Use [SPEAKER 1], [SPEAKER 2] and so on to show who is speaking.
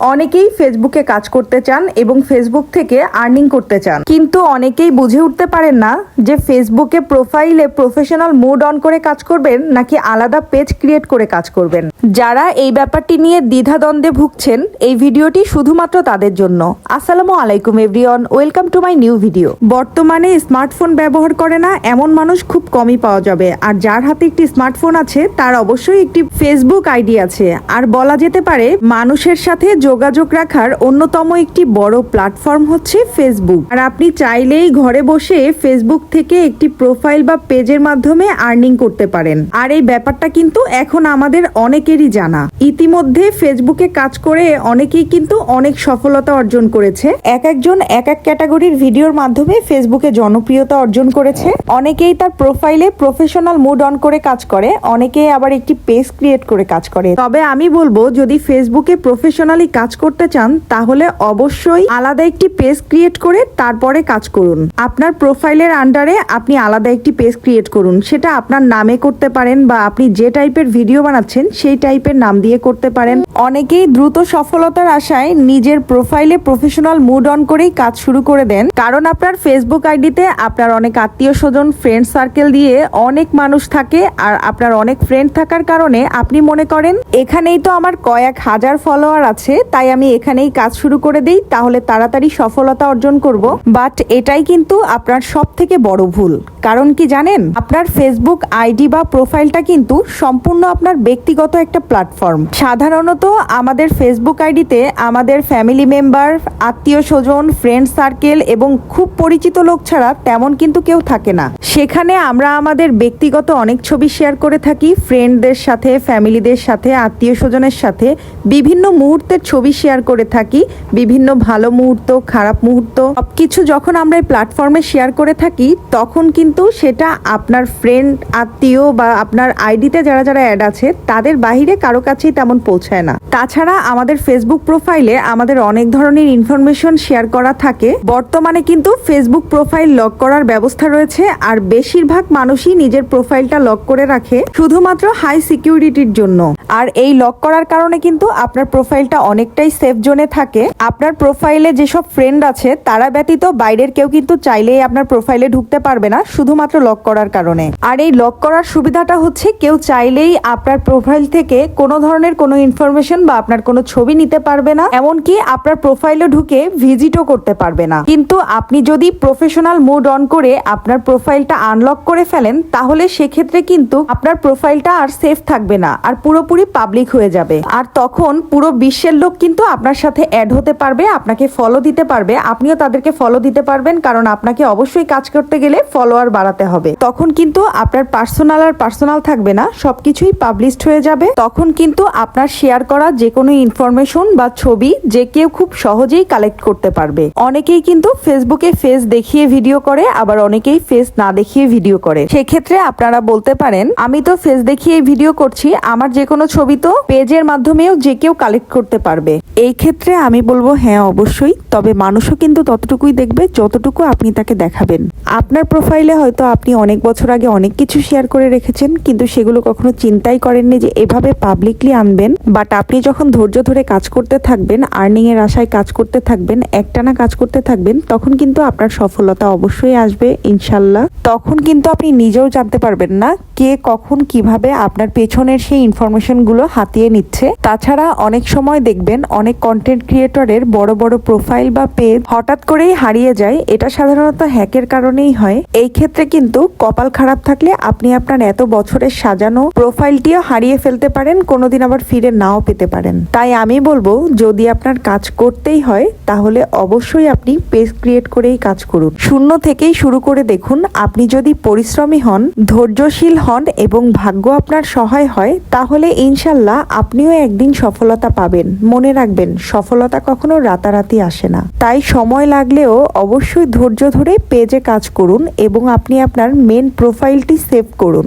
[SPEAKER 1] অনেকেই ফেসবুকে কাজ করতে চান এবং ফেসবুক থেকে আর্নিং করতে চান। কিন্তু অনেকেই বুঝে উঠতে পারেন না যে ফেসবুকে প্রোফাইলে প্রফেশনাল মোড অন করে কাজ করবেন নাকি আলাদা পেজ ক্রিয়েট করে কাজ করবেন। যারা এই ব্যাপারটি নিয়ে দ্বিধাদ্বন্দ্বে ভুগছেন, এই ভিডিওটি শুধুমাত্র তাদের জন্য। আসসালামু আলাইকুম everyone welcome to my new video বর্তমানে স্মার্টফোন ব্যবহার করে না এমন মানুষ খুব কমই পাওয়া যাবে। আর যার হাতে একটি স্মার্টফোন আছে, তার অবশ্যই একটি ফেসবুক আইডি আছে। আর বলা যেতে পারে, মানুষের সাথে যোগাযোগ রাখার অন্যতম একটি বড় প্ল্যাটফর্ম হচ্ছে ফেসবুক আর আপনি চাইলেই ঘরে বসে ফেসবুক থেকে একটি প্রোফাইল বা পেজের মাধ্যমে আর্নিং করতে পারেন। আর এই ব্যাপারটা কিন্তু এখন আমাদের অনেকেরই জানা। ইতিমধ্যে ফেসবুকে কাজ করে অনেকেই কিন্তু অনেক সফলতা অর্জন করেছে। এক একজন এক এক ক্যাটাগরির ভিডিওর মাধ্যমে ফেসবুকে জনপ্রিয়তা অর্জন করেছে। অনেকেই তার প্রোফাইলে প্রফেশনাল মুড অন করে কাজ করে, অনেকেই আবার একটি পেজ ক্রিয়েট করে কাজ করে। তবে আমি বলব, যদি ফেসবুকে প্রফেশনালি কাজ করতে চান, তাহলে অবশ্যই আলাদা একটি পেজ ক্রিয়েট করে তারপরে কাজ করুন। আপনার প্রোফাইলের আন্ডারে আপনি আলাদা একটি পেজ ক্রিয়েট করুন। সেটা আপনার নামে করতে পারেন বা আপনি যে টাইপের ভিডিও বানাচ্ছেন, সেই টাইপের নাম দিয়ে করতে পারেন। অনেকেই দ্রুত সফলতার আশায় নিজের প্রোফাইলে প্রফেশনাল মুড অন করেই কাজ শুরু করে দেন। কারণ আপনার ফেসবুক আইডিতে আপনার অনেক আত্মীয় স্বজন ফ্রেন্ড সার্কেল দিয়ে অনেক মানুষ থাকে আর আপনার অনেক ফ্রেন্ড থাকার কারণে আপনি মনে করেন, এখানেই তো আমার কয়েক হাজার ফলোয়ার আছে, তাই আমি এখানেই কাজ শুরু করে দিই, তাহলে তাড়াতাড়ি সফলতা অর্জন করব। বাট এটাই কিন্তু আপনার সব থেকে বড় ভুল। কারণ কি জানেন? আপনার ফেসবুক আইডি বা প্রোফাইলটা কিন্তু সম্পূর্ণ আপনার ব্যক্তিগত একটা প্ল্যাটফর্ম সাধারণত আমাদের ফেসবুক আইডিতে আমাদের ফ্যামিলি মেম্বার আত্মীয় স্বজন ফ্রেন্ড সার্কেল এবং খুব পরিচিত লোক ছাড়া তেমন কিন্তু কেউ থাকে না। সেখানে আমরা আমাদের ব্যক্তিগত অনেক ছবি শেয়ার করে থাকি ফ্রেন্ডদের সাথে ফ্যামিলিদের সাথে, আত্মীয় স্বজনের সাথে। বিভিন্ন মুহূর্তের ছবি শেয়ার করে থাকি, বিভিন্ন ভালো মুহূর্ত, খারাপ মুহূর্ত। সবকিছু যখন আমরা এই প্ল্যাটফর্মে শেয়ার করে থাকি, তখন কিন্তু সেটা আপনার ফ্রেন্ড আত্মীয় বা আপনার আইডিতে যারা যারা অ্যাড আছে, তাদের বাহিরে কারও কাছেই তেমন পৌঁছায় না। তাছাড়া আমাদের ফেসবুক প্রোফাইলে আমাদের অনেক ধরনের ইনফরমেশন শেয়ার করা থাকে। বর্তমানে কিন্তু ফেসবুক প্রোফাইল লক করার ব্যবস্থা রয়েছে আর বেশিরভাগ মানুষই নিজের প্রোফাইলটা লক করে রাখে, শুধুমাত্র হাই সিকিউরিটির জন্য। আর এই লক করার কারণে কিন্তু আপনার প্রোফাইলটা অনেকটাই সেফ জোনে থাকে। আপনার প্রোফাইলে যেসব ফ্রেন্ড আছে, তারা ব্যতীত বাইরের কেউ কিন্তু চাইলেই আপনার প্রোফাইলে ঢুকতে পারবে না, শুধুমাত্র লক করার কারণে। আর এই লক করার সুবিধাটা হচ্ছে, কেউ চাইলেই আপনার প্রোফাইল থেকে কোনো ধরনের কোনো ইনফরমেশন বা আপনার কোনো ছবি নিতে পারবে না, এমনকি আপনার প্রোফাইলে ঢুকে ভিজিটও করতে পারবে না। কিন্তু আপনি যদি প্রফেশনাল মুড অন করে আপনার প্রোফাইলটা আনলক করে ফেলেন, তাহলে সেক্ষেত্রে কিন্তু আপনার প্রোফাইলটা আর সেফ থাকবে না, আর পুরোপুরি পাবলিক হয়ে যাবে। আর তখন পুরো বিশ্বের লোক কিন্তু আপনার সাথে অ্যাড হতে পারবে, আপনাকে ফলো দিতে পারবে, আপনিও তাদেরকে ফলো দিতে পারবেন, কারণ আপনাকে অবশ্যই কাজ করতে গেলে ফলোয়ার বাড়াতে হবে। তখন কিন্তু আপনার পার্সোনাল আর পার্সোনাল থাকবে না, সবকিছুই পাবলিশড হয়ে যাবে। তখন কিন্তু আপনার শেয়ার করা যে কোনো ইনফরমেশন বা ছবি যে কেউ খুব সহজেই কালেক্ট করতে পারবে। অনেকেই কিন্তু ফেসবুকে ফেস দেখিয়ে ভিডিও করে, আবার অনেকেই ফেস না দেখিয়ে ভিডিও করে। সেক্ষেত্রে আপনারা বলতে পারেন, আমি তো ফেস দেখিয়ে ভিডিও করছি, আমার যে কোনো ছবি তো পেজের মাধ্যমেও যে কেউ কালেক্ট করতে পারবে। এই ক্ষেত্রে আমি বলব হ্যাঁ অবশ্যই। তবে মানুষও কিন্তু ততটুকুই দেখবে, যতটুকু আপনি তাকে দেখাবেন। আপনার প্রোফাইলে হয়তো আপনি অনেক বছর আগে অনেক কিছু শেয়ার করে রেখেছেন, কিন্তু সেগুলো কখনো চিন্তাই করেননি যে এভাবে পাবলিকলি আনবেন। বাট আপনি যখন ধৈর্য ধরে কাজ করতে থাকবেন আর্নিং এর আশায় কাজ করতে থাকবেন, একটানা কাজ করতে থাকবেন, তখন কিন্তু আপনার সফলতা অবশ্যই আসবে, ইনশাল্লাহ। তখন কিন্তু আপনি নিজেও জানতে পারবেন না কে কখন কীভাবে আপনার পেছনের সেই ইনফরমেশনগুলো হাতিয়ে নিচ্ছে। তাছাড়া অনেক সময় দেখবেন অনেক কন্টেন্ট ক্রিয়েটরের বড় বড় প্রোফাইল বা পেজ হঠাৎ করেই হারিয়ে যায়, এটা সাধারণত হ্যাকের কারণেই হয়। এই ক্ষেত্রে কিন্তু কপাল খারাপ থাকলে আপনি আপনার এত বছরের সাজানো প্রোফাইলটিও হারিয়ে ফেলতে পারেন, কোনোদিন আবার ফিরে নাও পেতে পারেন। তাই আমি বলব, যদি আপনার কাজ করতেই হয়, তাহলে অবশ্যই আপনি পেজ ক্রিয়েট করেই কাজ করুন। শূন্য থেকেই শুরু করে দেখুন, আপনি যদি পরিশ্রমী হন, ধৈর্যশীল হন এবং ভাগ্য আপনার সহায় হয়, তাহলে ইনশাল্লাহ আপনিও একদিন সফলতা পাবেন। মনে রাখবেন, সফলতা কখনো রাতারাতি আসে না। তাই সময় লাগলেও অবশ্যই ধৈর্য ধরে পেজে কাজ করুন এবং আপনি আপনার মেন প্রোফাইলটি সেভ করুন।